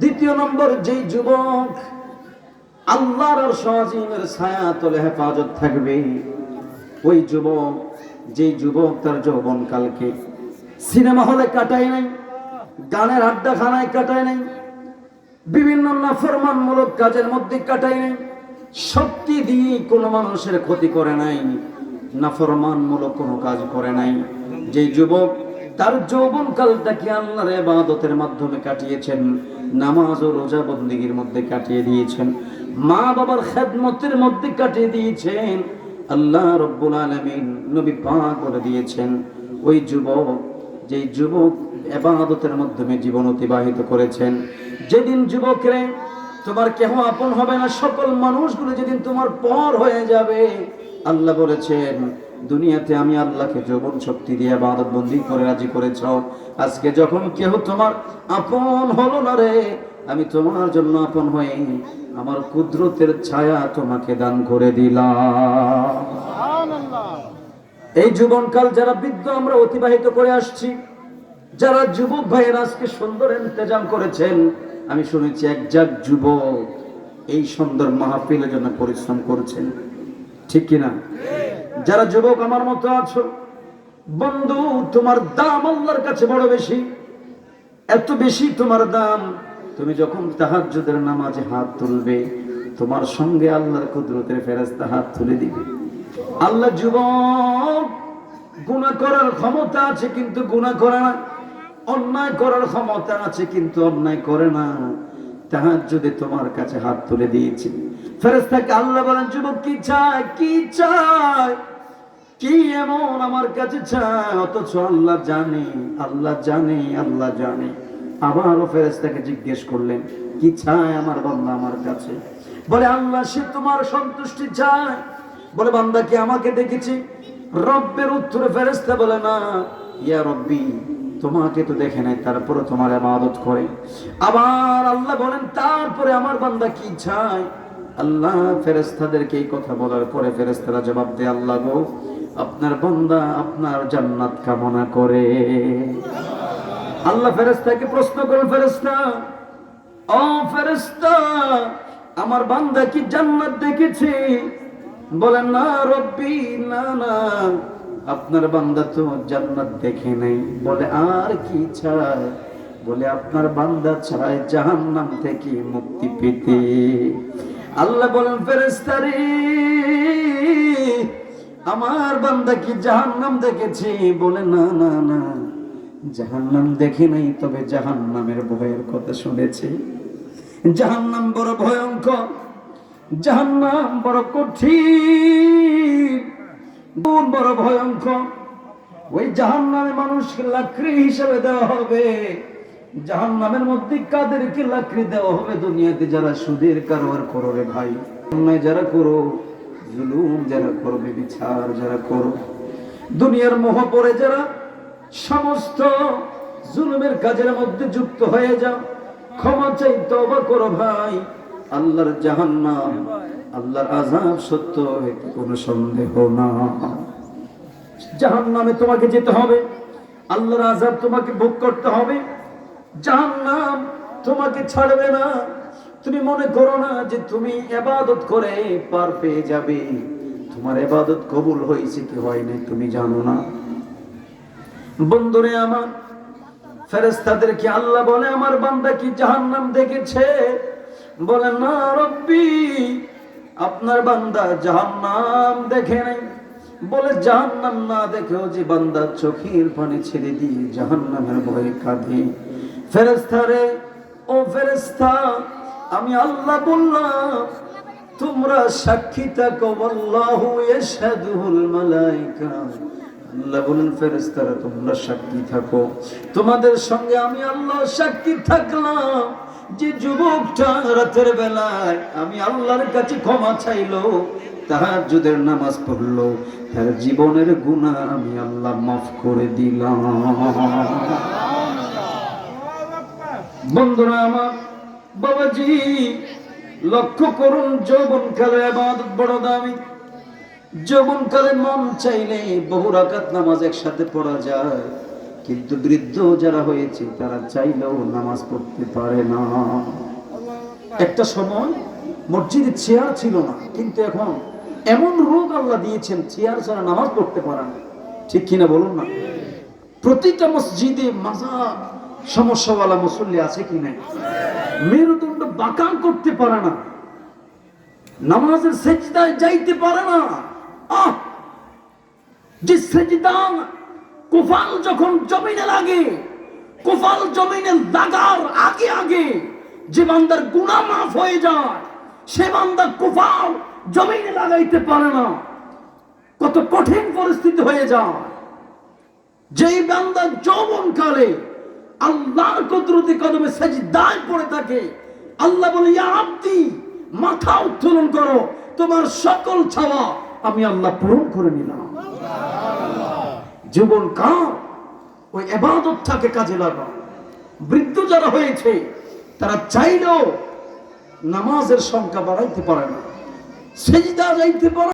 দ্বিতীয় নম্বর যে যুবক আল্লাহর সজিমের ছায়া তলে হেফাজত থাকবে, ওই যুবক যে যুবক তার যৌবন কালকে সিনেমা হলে কাটায় নাই, গানের আড্ডাখানায় কাটায় নাই, বিভিন্ন নাফরমানমূলক কাজের মধ্যে কাটায় নাই শক্তি দিয়ে কোনো মানুষের ক্ষতি করে নাই, নাফরমানমূলক কোনো কাজ করে নাই যে যুবক তার যৌবন কালটাকে আল্লাহর ইবাদতের মাধ্যমে কাটিয়েছেন? নামাজ ও রোজা বন্দিগির মধ্যে কাটিয়ে দিয়েছেন। মা বাবার খেদমতের মধ্যে কাটিয়ে দিয়েছেন। আল্লাহ রব্বুল আলামিন নবী পাক করে দিয়েছেন, ওই যুবক যে যুবক এবাদতের মাধ্যমে জীবন অতিবাহিত করেছেন, যেদিন যুবকরে তোমার কেহ আপন হবে না, সকল মানুষগুলো যেদিন তোমার পর হয়ে যাবে, আল্লাহ বলেছেন দুনিয়াতে আমি আল্লাহকে যৌবন শক্তি দিয়ে বাদত বন্দি করে রাজি করেছ। আজকে যখন কেহ তোমার আপন হলো না রে, আমি তোমার জন্য আপন হয়ে আমার কুদরতের ছায়া তোমাকে দান করে দিলাম। এই জীবনকাল যারা বৃদ্ধ, আমরা অতিবাহিত করে আসছি। যারা যুবক ভাইয়ের আজকে সুন্দর ইন্তজাম করেছেন, আমি শুনেছি একজাক যুবক এই সুন্দর মাহফিলের জন্য পরিশ্রম করছেন। ঠিক কিনা? যারা যুবক আমার মতো আছো, বন্ধু, তোমার দাম আল্লাহর কাছে বড় বেশি। এত বেশি তোমার দাম, তুমি যখন তাহাজ্জুদের নামাজে হাত তুলবে, তোমার সঙ্গে আল্লাহর কুদরতের ফেরেশতা হাত তুলে দিবে। আল্লাহ যুবক, গুনাহ করার ক্ষমতা আছে কিন্তু গুনাহ করে না, অন্যায় করার ক্ষমতা আছে কিন্তু অন্যায় করে না। তাহার যদি তোমার কাছে হাত তুলে দিয়েছি। ফেরেস্তাকে আল্লাহ বলেন, যুবক, কি চায় কি চায় কি এমন আমার কাছে চায় অথচ আল্লাহ জানে আল্লাহ জানে আল্লাহ জানে। আবারও ফেরেস্তাকে জিজ্ঞেস করলেন, কি চায় আমার বান্দা আমার কাছে? বলে, আল্লাহ, সে তোমার সন্তুষ্টি চায়। বলে, বান্দা কি আমাকে দেখেছি? রব্বের উত্তরে ফেরেস্তা বলে, না। ইয়া রব্বি, তোমাকে তো দেখে নাই তারপরে তোমার ইবাদত করে। আবার আল্লাহ বলেন, তারপরে আমার বান্দা কি চায়? আল্লাহ ফেরেস্তাদেরকে এই কথা বলার পরে ফেরেস্তারা জবাব দেয়, আল্লাহ গো, আপনার বান্দা আপনার জান্নাত কামনা করে। আল্লাহ ফেরেস্তাকে প্রশ্ন করেন ফেরেস্তা ও ফেরেস্তা আমার বান্দা কি জান্নাত দেখেছে? বলেন, না রব্বি, না না, আপনার বান্দা তো জান্নাত দেখে নাই। বলে, আর কি চায় বলে, আপনার বান্দা চায় জাহান্নাম থেকে মুক্তি পেতে। আল্লাহ বলেন ফেরেস্তারি আমার বান্দা কি জাহান্নাম দেখেছি? বলে, না না না, জাহান্নাম দেখে নাই, তবে জাহান্নামের ভয়ের কথা শুনেছে। জাহান্নাম বড় ভয়ঙ্কর, জাহান্নাম বড় কঠিন বড় ভয়ঙ্কর। ওই জাহান্নামে মানুষকে লাকড়ি হিসেবে দেওয়া হবে। জাহান্নামের মধ্যে কাদেরকে লাকড়ি দেওয়া হবে দুনিয়াতে যারা সুদের কারবার করো রে ভাই। অন্যায় যারা করো, জুলুম যারা করবে বিচার যারা করো, দুনিয়ার মোহ পড়ে যারা, সমস্ত জুলুমের কাজের মধ্যে যুক্ত হয়ে যাও। ক্ষমা চাই তবা করো ভাই। আল্লাহর জাহান্নাম, আল্লাহর আজাব সত্য, কোনো সন্দেহ না। জাহান্নামে তোমাকে যেতে হবে, আল্লাহর আজাব তোমাকে ভোগ করতে হবে। জাহান্নাম তোমাকে ছাড়বে না। তুমি মনে করো না যে তুমি এবাদত করে পার পেয়ে যাবে। তোমার এবাদত কবুল হয়েছে কি হয়নি তুমি জানো না। বন্ধুরে আমার ফেরেস্তাদেরকে আল্লাহ বলে, আমার বান্দা কি জাহান্নাম দেখেছে? বলে, না রব্বি, আপনার বান্দা জাহান্নাম দেখে নাই। বলে, জাহান্নাম না দেখেও যে বান্দা চোখের পানি ছেড়ে দিয়ে জাহান্নামের ভয়ে কাঁদে। ফেরেস্তারে ও ফেরেস্তা আমি আল্লাহ বললাম, তোমরা সাক্ষী থাকো আল্লাহু ইয়াশহাদুল মালাইকা। আল্লাহ বলেন ফেরেস্তারা তোমরা সাক্ষী থাকো। তোমাদের সঙ্গে আমি আল্লাহ সাক্ষী থাকলাম। যে যুবকটা রাতের বেলায় আমি আল্লাহর কাছে ক্ষমা চাইলো, তাহাজ্জুদের নামাজ পড়ল। তার জীবনের গুনাহ আমি আল্লাহ মাফ করে দিলাম। বন্ধুরা আমার বাবাজি, লক্ষ্য করুন আবাদত বড় দামি। মন চাইলে বহু রাকাত নামাজ একসাথে পড়া যায়। কিন্তু বৃদ্ধ যারা হয়েছে, তারা চাইলেও নামাজ পড়তে পারে না। একটা সময় মসজিদে চেয়ার ছিল না, কিন্তু এখন এমন রোগ আল্লাহ দিয়েছেন, চেয়ার ছাড়া নামাজ পড়তে পারে না। ঠিক কিনা বলুন না? প্রতিটা মসজিদে মাজা সমস্যাওয়ালা মুসল্লি আছে কি নাই? মেরুদণ্ড বাঁকান করতে পারে না। নামাজের সেজদায় যাইতে পারে না। আহ! যে সেজদা কুফাল যখন জমিনে লাগে, কুফাল জমিনে লাগার আগে আগে যে বান্দার গুণা মাফ হয়ে যায়, সে বান্দা কুফাল জমিনে লাগাইতে পারে না। কত কঠিন পরিস্থিতি হয়ে যায়। যেই বান্দা যৌবন কালে আল্লাহর কুদরতি কদমে সাজদায় পড়ে থাকে। আল্লাহ বলে, ইয়া আব্দি, মাথা উত্তোলন করো। তোমার সকল ছাওয়া আমি আল্লাহ পূরণ করে নিলাম। জীবন কাল ওই এবাদতটাকে কাজে লাগাও। বৃদ্ধ যারা হয়েছে, তারা চাইলেও নামাজের সংখ্যা বাড়াইতে পারে না। সেজদা যাইতে পারে